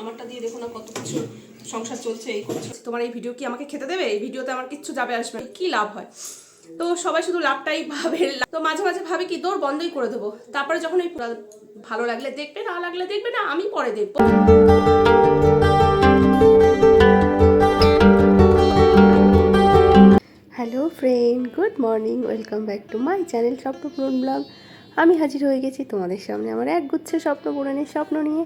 আমারটা দিয়ে দেখো না কত কিছু সংসার চলছে এই করছে। তোমার এই ভিডিও কি আমাকে খেতে দেবে? এই ভিডিওতে আমার কিচ্ছু যাবে আসবে না। কি লাভ হয়? তো সবাই শুধু লাভটাই ভাবে। তো মাঝে মাঝে ভাবে কি দৌড় বন্ধই করে দেবো। তারপরে যখন এই ভালো লাগলে দেখবে না লাগলে দেখবে না আমি পরে দেখব। Hello friend good morning welcome back to my channel Swapnapuran vlog আমি হাজির হয়ে গেছি তোমাদের সামনে আমার এক গুচ্ছ স্বপ্ন পূরণের স্বপ্ন নিয়ে।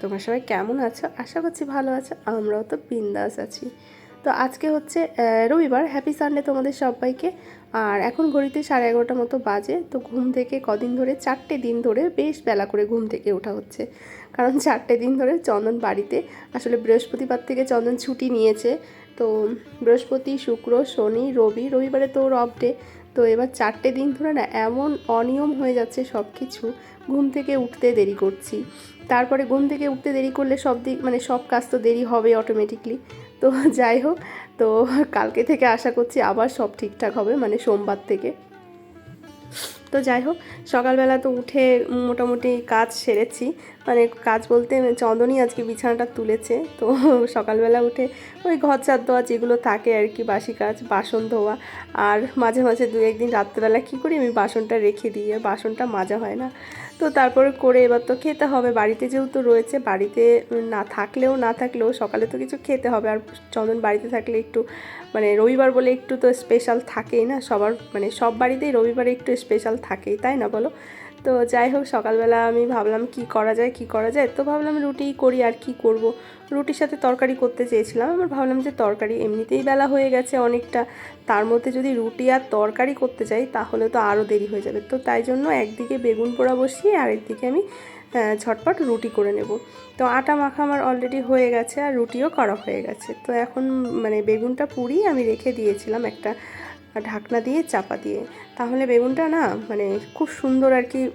তোমরা সবাই কেমন আছো? আশা করছি ভালো আছো, আমরাও তো বিন্দাস আছি। তো আজকে হচ্ছে রবিবার হ্যাপি সানডে তোমাদের সবাইকে। আর এখন ঘড়িতে সাড়ে এগারোটা মতো বাজে, তো ঘুম থেকে কদিন ধরে, চারটে দিন ধরে বেশ বেলা করে ঘুম থেকে ওঠা হচ্ছে। কারণ চারটে দিন ধরে চন্দন বাড়িতে, আসলে বৃহস্পতিবার থেকে চন্দন ছুটি নিয়েছে। তো বৃহস্পতি, শুক্র, শনি, রবি, রবিবারে তো ওর ডে তো এবার চারটে দিন ধরে না এমন অনিয়ম হয়ে যাচ্ছে সব কিছু ঘুম থেকে উঠতে দেরি করছি। তারপরে ঘুম থেকে উঠতে দেরি করলে সব দিক মানে সব কাজ তো দেরি হবে অটোমেটিকলি তো যাই হোক, তো কালকে থেকে আশা করছি আবার সব ঠিকঠাক হবে মানে সোমবার থেকে। তো যাই হোক, সকালবেলা তো উঠে মোটামুটি কাজ সেরেছি। মানে কাজ বলতে চন্দনই আজকে বিছানাটা তুলেছে। তো সকালবেলা উঠে ওই ঘর চার দেওয়া যেগুলো থাকে আর কি, বাসি কাজ, বাসন ধোয়া। আর মাঝে মাঝে দু একদিন রাত্রেবেলা কী করি, আমি বাসনটা রেখে দিই। আর বাসনটা মাজা হয় না। তো তারপরে করে এবার তো খেতে হবে। বাড়িতে যেহেতু রয়েছে, বাড়িতে না থাকলেও না থাকলেও সকালে তো কিছু খেতে হবে। আর চন্দন বাড়িতে থাকলে একটু মানে রবিবার বলে একটু তো স্পেশাল থাকেই না। সবার মানে সব বাড়িতেই রবিবারে একটু স্পেশাল থাকেই, তাই না বলো? তো যাই হোক, সকালবেলা আমি ভাবলাম কি করা যায়, কি করা যায়। তো ভাবলাম রুটিই করি আর কি করব। রুটির সাথে তরকারি করতে চেয়েছিলাম আমার ভাবলাম যে তরকারি এমনিতেই বেলা হয়ে গেছে অনেকটা। তার মধ্যে যদি রুটি আর তরকারি করতে চাই তাহলে তো আরও দেরি হয়ে যাবে। তো তাই জন্য একদিকে বেগুন পোড়া বসিয়ে আরেকদিকে আমি ঝটপট রুটি করে নেব। তো আটা মাখা আমার অলরেডি হয়ে গেছে আর রুটিও করা হয়ে গেছে। তো এখন মানে বেগুনটা পুড়িয়ে আমি রেখে দিয়েছিলাম একটা ঢাকনা দিয়ে চাপা দিয়ে। তাহলে বেগুনটা না মানে খুব সুন্দর আর কি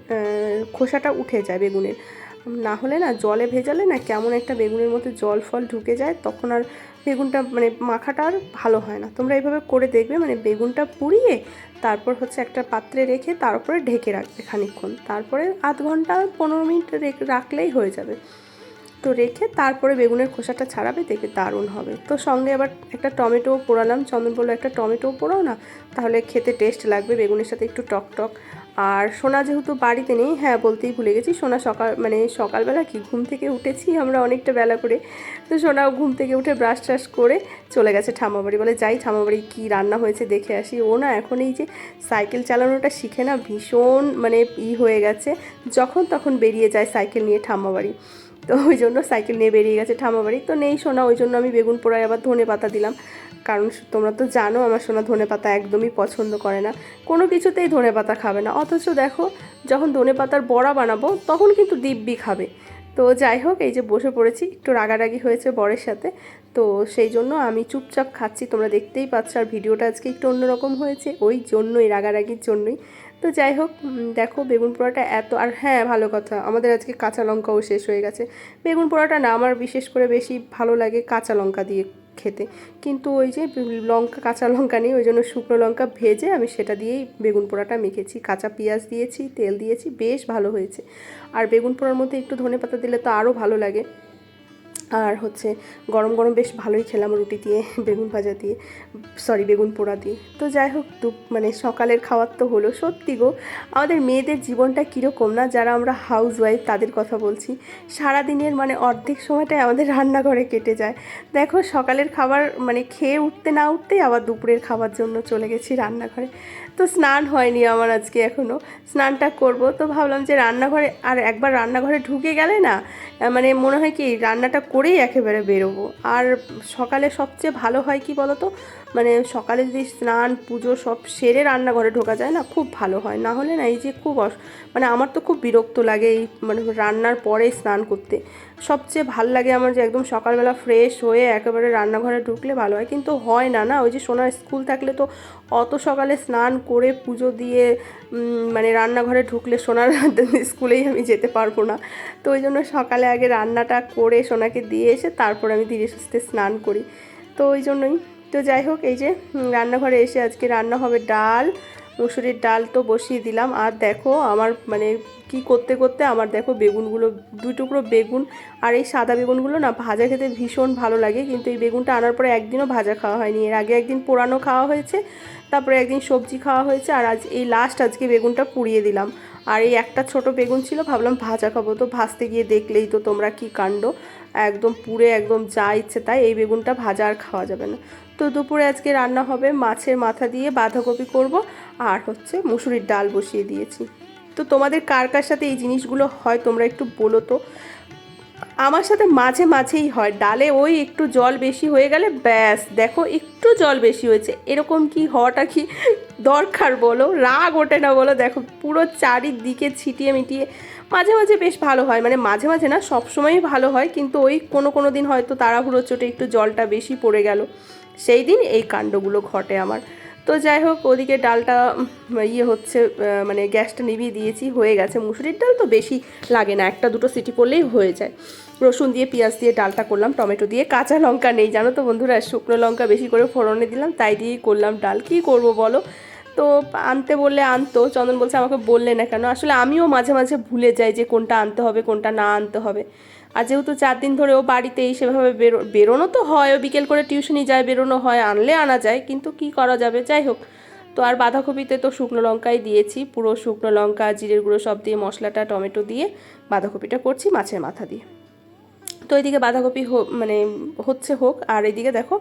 খোসাটা উঠে যায় বেগুনের। না হলে না জলে ভেজালে না কেমন একটা বেগুনের মধ্যে জল ফল ঢুকে যায়, তখন আর বেগুনটা মানে মাখাটা আর ভালো হয় না। তোমরা এইভাবে করে দেখবে মানে বেগুনটা পুড়িয়ে তারপর হচ্ছে একটা পাত্রে রেখে তার উপরে ঢেকে রাখবে খানিকক্ষণ। তারপরে আধ ঘণ্টা, পনেরো মিনিট রেখে- রাখলেই হয়ে যাবে। তো রেখে তারপরে বেগুনের খোসাটা ছাড়াবে, দেখবে দারুণ হবে। তো সঙ্গে আবার একটা টমেটোও পোড়ালাম। চন্দন বলল, একটা টমেটোও পোড়াও না? তাহলে খেতে টেস্ট লাগবে বেগুনের সাথে একটু টক টক। আর সোনা যেহেতু বাড়িতে নেই হ্যাঁ বলতেই ভুলে গেছি, সোনা সকাল মানে সকালবেলা কি, ঘুম থেকে উঠেছি আমরা অনেকটা বেলা করে। তো সোনাও ঘুম থেকে উঠে ব্রাশ ট্রাশ করে চলে গেছে ঠাম্মাবাড়ি। বলে, যাই ঠাম্মাবাড়ি, কী রান্না হয়েছে দেখে আসি। ও না, এখন এই যে সাইকেল চালানোটা শিখে না, ভীষণ মানে ই হয়ে গেছে। যখন তখন বেরিয়ে যায় সাইকেল নিয়ে ঠাম্মাবাড়ি। তো ওই জন্য সাইকেল নিয়ে বেরিয়ে গেছে ঠাম্মাবাড়ি। তো নেই সোনা, ওই জন্য আমি বেগুন পোড়ায় আবার ধনে পাতা দিলাম। কারণ তোমরা তো জানো আমার সোনা ধনে পাতা একদমই পছন্দ করে না। কোনো কিছুতেই ধনে পাতা খাবে না। অথচ দেখো, যখন ধনে পাতার বড়া বানাবো, তখন কিন্তু দিব্যি খাবে। তো যাই হোক, এই যে বসে পড়েছি, একটু রাগারাগি হয়েছে বরের সাথে। তো সেই জন্য আমি চুপচাপ খাচ্ছি, তোমরা দেখতেই পাচ্ছ। আর ভিডিওটা আজকে একটু অন্যরকম হয়েছে, ওই জন্যই, রাগারাগির জন্যই। তো যাই হোক দেখো বেগুন পোড়াটা এত, আর হ্যাঁ ভালো কথা, আমাদের আজকে কাঁচা লঙ্কাও শেষ হয়ে গেছে। বেগুন পোড়াটা না আমার বিশেষ করে বেশি ভালো লাগে কাঁচা লঙ্কা দিয়ে খেতে। কিন্তু ওই যে লঙ্কা, কাঁচা লঙ্কা নেই, ওই জন্য শুকনো লঙ্কা ভেজে আমি সেটা দিয়েই বেগুন পোড়াটা মেখেছি। কাঁচা পেঁয়াজ দিয়েছি, তেল দিয়েছি, বেশ ভালো হয়েছে। আর বেগুন পোড়ার মধ্যে একটু ধনে পাতা দিলে তো আরও ভালো লাগে। আর হচ্ছে গরম গরম বেশ ভালোই খেলাম রুটি দিয়ে, বেগুন ভাজা দিয়ে সরি বেগুন পোড়া দিয়ে। তো যাই হোক, দুপ মানে সকালের খাবার তো হলো। সত্যি গো, আমাদের মেয়েদের জীবনটা কীরকম না, যারা আমরা হাউস ওয়াইফ তাদের কথা বলছি। সারা দিনের মানে অর্ধেক সময়টাই আমাদের রান্নাঘরে কেটে যায়। দেখো, সকালের খাবার মানে খেয়ে উঠতে না উঠতেই আবার দুপুরের খাবার জন্য চলে গেছি রান্নাঘরে। তো স্নান হয়নি আমার আজকে এখনও স্নানটা করব। তো ভাবলাম যে রান্নাঘরে আর একবার রান্নাঘরে ঢুকে গেলে না মানে মনে হয় কি রান্নাটা করেই একেবারে বেরোবো। আর সকালে সবচেয়ে ভালো হয় কি বলো তো মানে সকালে যদি স্নান, পুজো সব সেরে রান্নাঘরে ঢোকা যায় না, খুব ভালো হয়। না হলে না এই যে খুব মানে আমার তো খুব বিরক্ত লাগে এই মানে রান্নার পরে স্নান করতে। সবচেয়ে ভালো লাগে আমার যে একদম সকালবেলা ফ্রেশ হয়ে একেবারে রান্নাঘরে ঢুকলে ভালো হয়। কিন্তু হয় না না? ওই যে সোনার স্কুল থাকলে তো অত সকালে স্নান করে পুজো দিয়ে মানে রান্নাঘরে ঢুকলে সোনার স্কুলেই আমি যেতে পারব না। তো ওই জন্য সকালে আগে রান্নাটা করে সোনাকে দিয়ে এসে তারপর আমি ধীরে সুস্থে স্নান করি। তো ওই জন্যই। তো যাই হোক, এই যে রান্নাঘরে এসে আজকে রান্না হবে ডাল মুসুরির ডাল তো বসিয়ে দিলাম। আর দেখো আমার মানে কি করতে করতে আমার দেখো বেগুনগুলো, দুই টুকরো বেগুন আর এই সাদা বেগুনগুলো না ভাজা খেতে ভীষণ ভালো লাগে। কিন্তু এই বেগুনটা আনার পরে একদিনও ভাজা খাওয়া হয়নি। এর আগে একদিন পোড়ানো খাওয়া হয়েছে, তারপরে একদিন সবজি খাওয়া হয়েছে, আর আজ এই লাস্ট আজকে বেগুনটা পুড়িয়ে দিলাম। আর এই একটা ছোট বেগুন ছিল, ভাবলাম ভাজা খাব। তো ভাজতে গিয়ে দেখলেই তো তোমরা কি কাণ্ড। একদম পুড়ে একদম যা ইচ্ছে তাই এই বেগুনটা ভাজা আর খাওয়া যাবে না। তো দুপুরে আজকে রান্না হবে মাছের মাথা দিয়ে বাঁধাকপি করব। আর হচ্ছে মুসুরির ডাল বসিয়ে দিয়েছি। তো তোমাদের কার কার সাথে এই জিনিসগুলো হয় তোমরা একটু বলো তো? আমার সাথে মাঝে মাঝেই হয়, ডালে ওই একটু জল বেশি হয়ে গেলে ব্যাস, দেখো একটু জল বেশি হয়েছে। এরকম কি হওয়াটা কি দরকার বলো? রাগ ওঠে না বলো? দেখো পুরো চারিদিকে ছিটিয়ে মিটিয়ে মাঝে মাঝে বেশ ভালো হয়। মানে মাঝে মাঝে না, সবসময়ই ভালো হয়, কিন্তু ওই কোনো কোনো দিন হয়তো তাড়াহুড়ো চোটে একটু জলটা বেশি পড়ে গেল। সেই দিন এই কাণ্ডগুলো ঘটে আমার। তো যাই হোক, ওদিকে ডালটা ইয়ে হচ্ছে মানে গ্যাসটা নিভিয়ে দিয়েছি, হয়ে গেছে। মুসুরির ডাল তো বেশি লাগে না, একটা দুটো সিটি পড়লেই হয়ে যায়। রসুন দিয়ে, পেঁয়াজ দিয়ে ডালটা করলাম, টমেটো দিয়ে। কাঁচা লঙ্কা নেই, জানো তো বন্ধুরা, শুকনো লঙ্কা বেশি করে ফোড়নে দিলাম, তাই দিয়েই করলাম ডাল। কী করব বলো? তো আনতে বললে আনতো, চন্দন বলছে আমাকে বললে না কেন? আসলে আমিও মাঝে মাঝে ভুলে যাই যে কোনটা আনতে হবে, কোনটা না আনতে হবে। আর যেহেতু চার দিন ধরে ও বাড়িতেই সেভাবে বেরো, বেরোনো তো হয়, ও বিকেল করে টিউশনি যায়, বেরোনো হয়, আনলে আনা যায়, কিন্তু কি করা যাবে? যাই হোক, তো আর বাঁধাকপিতে তো শুকনো লঙ্কাই দিয়েছি, পুরো শুকনো লঙ্কা, জিরের গুঁড়ো সব দিয়ে মশলাটা, টমেটো দিয়ে বাঁধাকপিটা করছি মাছের মাথা দিয়ে। তো এদিকে বাঁধাকপি মানে হচ্ছে হোক, আর এদিকে দেখো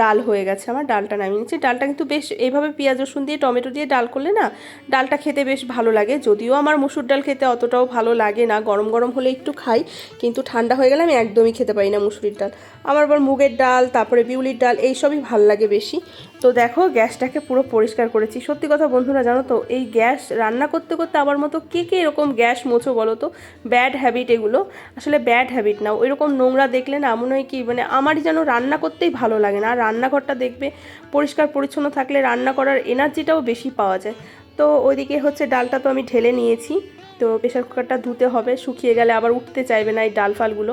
ডাল হয়ে গেছে আমার, ডালটা নামিয়ে নিচ্ছি। ডালটা কিন্তু বেশ, এইভাবে পেঁয়াজ, রসুন দিয়ে, টমেটো দিয়ে ডাল করলে না, ডালটা খেতে বেশ ভালো লাগে। যদিও আমার মুসুর ডাল খেতে অতটাও ভালো লাগে না, গরম গরম হলে একটু খাই, কিন্তু ঠান্ডা হয়ে গেলে আমি একদমই খেতে পারি না মুসুরির ডাল। আমার আবার মুগের ডাল, তারপরে বিউলির ডাল, এইসবই ভালো লাগে বেশি। তো দেখো, গ্যাসটাকে পুরো পরিষ্কার করেছি। সত্যি কথা বন্ধুরা, জানো তো, এই গ্যাস রান্না করতে করতে আমার মতো কে কে এরকম গ্যাস মোছো বলো তো? ব্যাড হ্যাবিট এগুলো। আসলে ব্যাড হ্যাবিট না ওই রকম নোংরা দেখলে না মনে হয় কি মানে আমারই যেন রান্না করতেই ভালো লাগে না। আর রান্নাঘরটা দেখবে পরিষ্কার পরিচ্ছন্ন থাকলে রান্না করার এনার্জিটাও বেশি পাওয়া যায়। তো ওইদিকে হচ্ছে ডালটা তো আমি ঢেলে নিয়েছি। তো প্রেশার কুকারটা ধুতে হবে, শুকিয়ে গেলে আবার উঠতে চাইবে না এই ডাল ফালগুলো।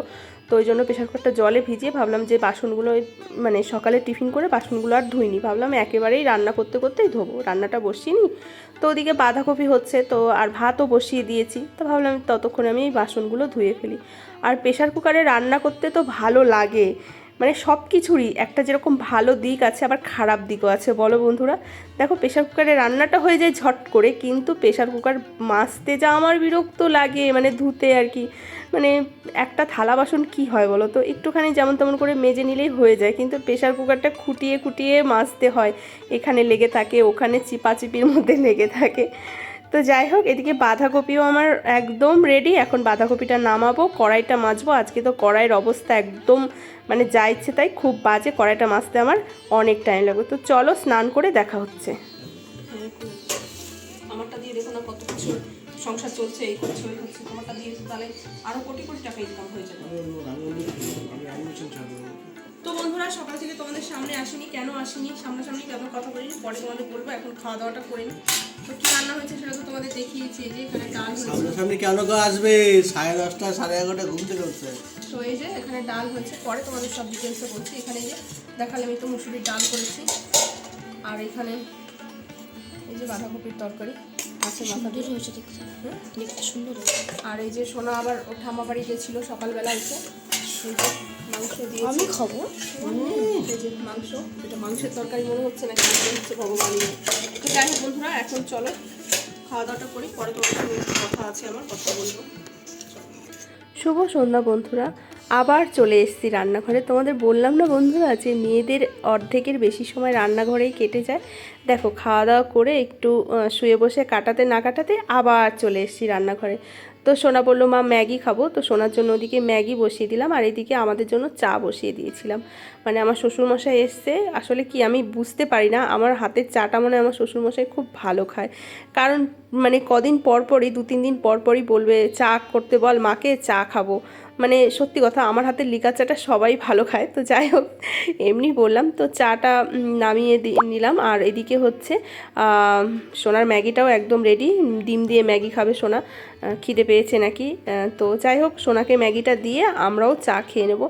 তো ওই জন্য প্রেশার কুকারটা জলে ভিজিয়ে ভাবলাম যে বাসনগুলো মানে সকালে টিফিন করে বাসনগুলো আর ধুইনি। ভাবলাম একেবারেই রান্না করতে করতেই ধোবো, রান্নাটা বসিয়ে নিই। তো ওদিকে বাঁধাকপি হচ্ছে, তো আর ভাতও বসিয়ে দিয়েছি। তো ভাবলাম ততক্ষণে আমি এই বাসনগুলো ধুয়ে ফেলি। আর প্রেশার কুকারে রান্না করতে তো ভালো লাগে। মানে সব কিছুরই একটা যেরকম ভালো দিক আছে, আবার খারাপ দিকও আছে। বলো বন্ধুরা, দেখো প্রেশার কুকারে রান্নাটা হয়ে যায় ঝট করে, কিন্তু প্রেশার কুকার মাজতে যা আমার বিরক্ত লাগে মানে ধুতে আর কি। মানে একটা থালা বাসন কি হয় বলো তো? একটুখানি যেমন তেমন করে মেজে নিলেই হয়ে যায়, কিন্তু প্রেশার কুকারটা খুঁটিয়ে খুঁটিয়ে মাজতে হয়। এখানে লেগে থাকে, ওখানে চিপাচিপির মধ্যে লেগে থাকে। তো যাই হোক এদিকে বাঁধাকপিও আমার একদম রেডি এখন বাঁধাকপিটা নামাবো কড়াইটা মাজবো। আজকে তো কড়াইয়ের অবস্থা একদম মানে যা ইচ্ছে তাই খুব বাজে কড়াইটা মাজতে আমার অনেক টাইম লাগবে। তো চলো স্নান করে দেখা হচ্ছে। আমারটা দিয়ে দেখো না কত কিছু সংসার চলছে এই করছে ওই হচ্ছে। তোমারটা দিয়ে তাহলে আরও কোটি কোটি টাকা ইনকাম হয়ে যাবে। তো বন্ধুরা সকাল থেকে তোমাদের সামনে আসিনি। কেন আসিনি? সামনাসামনি কেন কথা বলিনি। পরে তোমাদের বলব এখন খাওয়া দাওয়াটা করে নিই তো কি রান্না হয়েছে সেটা তো তোমাদের দেখিয়েছি। যে এখানে ডাল সামনাসামনি কেন কেউ আসবে? সাড়ে দশটা সাড়ে এগারোটা ঘুম থেকে উঠছে। তো এই যে এখানে ডাল হয়েছে। পরে তোমাদের সব ডিটেলসে বলছি। এখানে যে দেখালে আমি তো মুসুরির ডাল করেছি। আর এখানে এই যে বাঁধাকপির তরকারি। হয়েছে দেখতে। দেখতে সুন্দর আর এই যে সোনা আবার ও ঠাম্মা বাড়ি গেছিল সকালবেলা এসে। মাংস দিয়েছি। আমি খাব। এই যে মাংস এটা মাংসের তরকারি মনে হচ্ছে না কি মনে হচ্ছে ভগবানই তো যাই হোক বন্ধুরা এখন চলো খাওয়া দাওয়াটা করি পরে তোমার সঙ্গে কথা আছে আমার কথা বলব। শুভ সন্ধ্যা বন্ধুরা আবার চলে এসেছি রান্নাঘরে। তোমাদের বললাম না বন্ধুরা যে মেয়েদের অর্ধেকের বেশি সময় রান্নাঘরেই কেটে যায়। দেখো খাওয়া দাওয়া করে একটু শুয়ে বসে কাটাতে না কাটাতে আবার চলে এসেছি রান্নাঘরে। তো সোনা বলল, মা, ম্যাগি খাব। তো সোনার জন্য ওদিকে ম্যাগি বসিয়ে দিলাম আর এদিকে আমাদের জন্য চা বসিয়ে দিয়েছিলাম। মানে আমার শ্বশুরমশাই এসছে। আসলে কি আমি বুঝতে পারি না, আমার হাতের চাটা মনে হয় আমার শ্বশুরমশাই খুব ভালো খায়। কারণ মানে কদিন পর পরই, দু, তিন দিন পর পরই বলবে, চা করতে বল, মাকে চা খাব। মানে সত্যি কথা, আমার হাতের লিকার চাটা সবাই ভালো খায়। তো যাই হোক, এমনি বললাম, তো চাটা নামিয়ে নিলাম। আর এদিকে হচ্ছে সোনার ম্যাগিটাও একদম রেডি ডিম দিয়ে ম্যাগি খাবে সোনা। খিদে পেয়েছে নাকি? তো যাই হোক, সোনাকে ম্যাগিটা দিয়ে আমরাও চা খেয়ে নেব।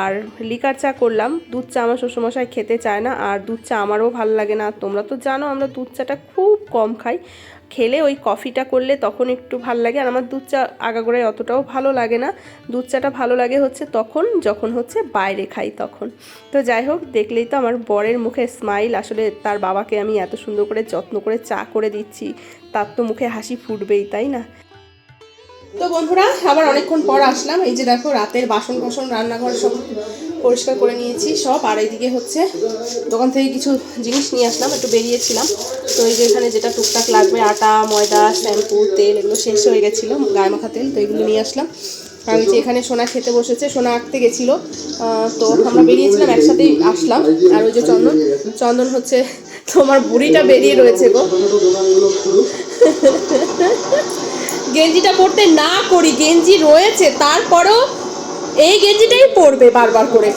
আর লিকার চা করলাম। দুধ চা আমার শ্বশুরমশাই খেতে চায় না। আর দুধ চা আমারও ভালো লাগে না। তোমরা তো জানো, আমরা দুধ চাটা খুব কম খাই। খেলে ওই কফিটা করলে তখন একটু ভালো লাগে। আর আমার দুধ চা আগাগোড়ায় অতটাও ভালো লাগে না। দুধ চাটা ভালো লাগে হচ্ছে তখন, যখন হচ্ছে বাইরে খাই তখন। তো যাই হোক, দেখলেই তো আমার বরের মুখে স্মাইল আসলে তার বাবাকে আমি এত সুন্দর করে যত্ন করে চা করে দিচ্ছি, তার তো মুখে হাসি ফুটবেই, তাই না? তো বন্ধুরা, আবার অনেকক্ষণ পর আসলাম। এই যে দেখো, রাতের বাসন কোসন রান্নাঘর সব পরিষ্কার করে নিয়েছি, সব। আর এইদিকে হচ্ছে দোকান থেকে কিছু জিনিস নিয়ে আসলাম, একটু বেরিয়েছিলাম। তো এই যে এখানে যেটা টুকটাক লাগবে, আটা, ময়দা, শ্যাম্পু, তেল, এগুলো শেষ হয়ে গেছিল, গায়ে মাখা তেল, তো এগুলো নিয়ে আসলাম। ওই যে এখানে সোনা খেতে বসেছে, সোনা আঁকতে গেছিল। তো আমরা বেরিয়েছিলাম, একসাথেই আসলাম। আর ওই যে চন্দন চন্দন হচ্ছে তোমার বুড়িটা বেরিয়ে রয়েছে গো। গেঞ্জিটা পরতে না করি, গেঞ্জি রয়েছে, তারপরেও এই গেঞ্জিটাই পরবে বারবার করে।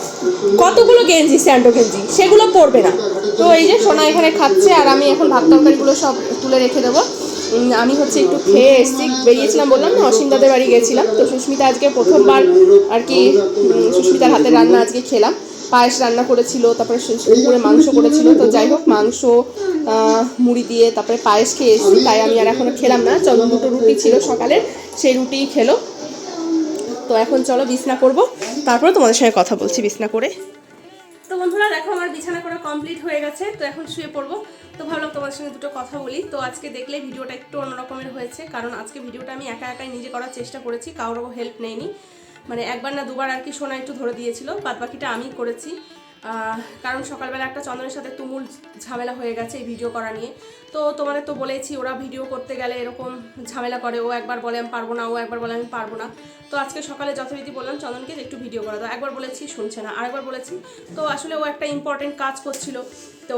কতগুলো গেঞ্জি, স্যান্ডো গেঞ্জি, সেগুলো পরবে না। তো এই যে সোনা এখানে খাচ্ছে, আর আমি এখন ভাত তরকারিগুলো সব তুলে রেখে দেবো। আমি হচ্ছে একটু খেয়ে এসেছি, বেরিয়েছিলাম বললাম না অসীম দাদের বাড়ি গেছিলাম। তো সুস্মিতা আজকে প্রথমবার আর কি সুস্মিতার হাতের রান্না আজকে খেলাম। পায়েস রান্না করেছিল, তারপরে দুপুরে মাংস করেছিল। তো যাই হোক, মাংস মুড়ি দিয়ে তারপরে পায়েস খেয়ে এসেছি, তাই আমি আর এখনও খেলাম না। চলো, দুটো রুটি ছিল সকালের, সেই রুটিই খেলো। তো এখন চলো, বিছনা করব। তারপরে তোমাদের সঙ্গে কথা বলছি বিছনা করে। তো বন্ধুরা, দেখো, আমার বিছানা করা কমপ্লিট হয়ে গেছে। তো এখন শুয়ে পড়ব। তো ভাবলাম তোমাদের সঙ্গে দুটো কথা বলি। তো আজকে দেখলে ভিডিওটা একটু অন্যরকমের হয়েছে, কারণ আজকে ভিডিওটা আমি একা একাই নিজে করার চেষ্টা করেছি কারোরও হেল্প নেইনি। মানে একবার না দুবার আর কি সোনা একটু ধরে দিয়েছিল বাদ বাকিটা আমি করেছি। কারণ সকালবেলা একটা চন্দনের সাথে তুমুল ঝামেলা হয়ে গেছে এই ভিডিও করা নিয়ে। তো তোমাদের তো বলেছি ওরা ভিডিও করতে গেলে এরকম ঝামেলা করে, ও একবার বলে আমি পারব না, ও একবার বলে আমি পারব না। তো আজকে সকালে যথারীতি বললাম, চন্দনকে যে একটু ভিডিও করা দাও। একবার বলেছি, শুনছে না। আরেকবার বলেছি, তো আসলে ও একটা ইম্পর্টেন্ট কাজ করছিল। তো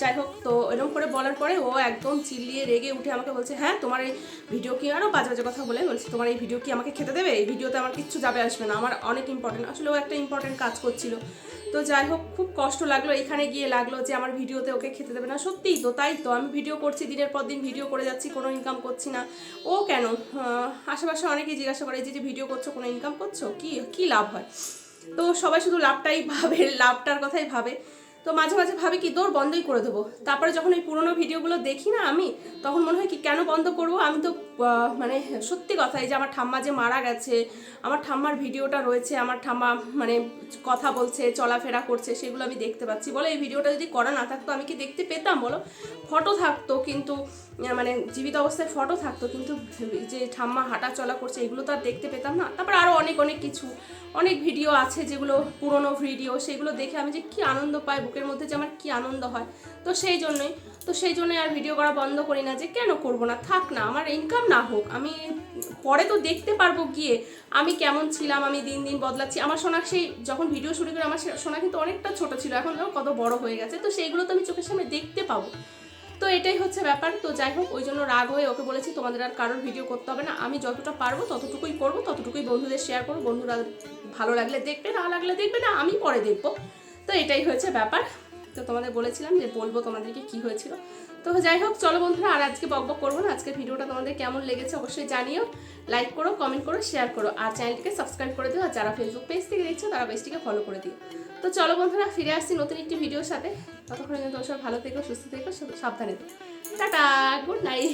যাই হোক, তো এরকম করে বলার পরে ও একদম চিল্লিয়ে রেগে উঠে আমাকে বলছে হ্যাঁ তোমার এই ভিডিও কি? আরও বাজে বাজে কথা বলে বলছে, তোমার এই ভিডিও কি আমাকে খেতে দেবে? এই ভিডিওতে আমার কিচ্ছু যাবে আসবে না। আমার অনেক ইম্পর্টেন্ট আসলে ও একটা ইম্পর্টেন্ট কাজ করছিল। তো যাই হোক, খুব কষ্ট লাগল, এখানে গিয়ে লাগল যে আমার ভিডিওতে ওকে খেতে দেবে না। সত্যিই তো, তাই তো, আমি ভিডিও করছি, দিনের পর দিন ভিডিও করে যাচ্ছি, কোনো ইনকাম করছি না। ও কেন? আশেপাশে অনেকেই জিজ্ঞাসা করে যে ভিডিও করছ, কোনো ইনকাম করছ? কি কি লাভ হয়? তো সবাই শুধু লাভটাই ভাবে, লাভটার কথাই ভাবে। তো মাঝে মাঝে ভাবি কি দৌড় বন্ধই করে দেবো। তারপরে যখন এই পুরোনো ভিডিওগুলো দেখি না আমি, তখন মনে হয় কি কেন বন্ধ করব? আমি তো মানে সত্যি কথা, এই যে আমার ঠাম্মা যে মারা গেছে, আমার ঠাম্মার ভিডিওটা রয়েছে, আমার ঠাম্মা মানে কথা বলছে, চলাফেরা করছে, সেগুলো আমি দেখতে পাচ্ছি। বলো, এই ভিডিওটা যদি করা না থাকতো, আমি কি দেখতে পেতাম, বলো? ফটো থাকতো কিন্তু মানে জীবিত অবস্থায় ফটো থাকতো, কিন্তু যে ঠাম্মা হাঁটা চলা করছে, এগুলো তো আর দেখতে পেতাম না। তারপর আরও অনেক অনেক কিছু, অনেক ভিডিও আছে যেগুলো পুরনো ভিডিও, সেগুলো দেখে আমি যে কি আনন্দ পাই বুকের মধ্যে যে আমার কি আনন্দ হয়। তো সেই জন্যই, তো সেই জন্যই আর ভিডিও করা বন্ধ করি না যে কেন করব না? থাক না, আমার ইনকাম না হোক, আমি পরে তো দেখতে পারব গিয়ে, আমি কেমন ছিলাম, আমি দিন দিন বদলাচ্ছি। আমার সোনা সেই যখন ভিডিও শুরু করে, আমার সোনা কিন্তু অনেকটা ছোট ছিল, এখন কত বড় হয়ে গেছে, তো সেইগুলো তো আমি চোখের সামনে দেখতে পাবো। তো এটাই হচ্ছে ব্যাপার, তো যাই হোক, ওই জন্য রাগ হয়ে ওকে বলেছি, তোমাদের আর কারোর ভিডিও করতে হবে না, আমি যতটা পারব ততটুকুই করব, ততটুকুই বন্ধুদের শেয়ার করব, বন্ধুরা ভালো লাগলে দেখবে, না লাগলে দেখবে না, আমি পরে দেখব। তো এটাই হয়েছে ব্যাপার। তো তোমাদের বলেছিলাম যে বলব তোমাদেরকে কি হয়েছিল। তো যাই হোক, চলো বন্ধুরা, আর আজকে বক বক করব না। আজকে ভিডিওটা তোমাদের কেমন লেগেছে অবশ্যই জানিও। লাইক করো কমেন্ট করো শেয়ার করো। আর চ্যানেলটিকে সাবস্ক্রাইব করে দিও। আর যারা ফেসবুক পেজ থেকে দেখছ, তারা পেজটিকে ফলো করে দিও। তো চলো বন্ধুরা, ফিরে আসছি নতুন একটি ভিডিওর সাথে। ততক্ষণে কিন্তু সব ভালো থেকো, সুস্থ থেকো, সাবধানে থেকো। Tata good night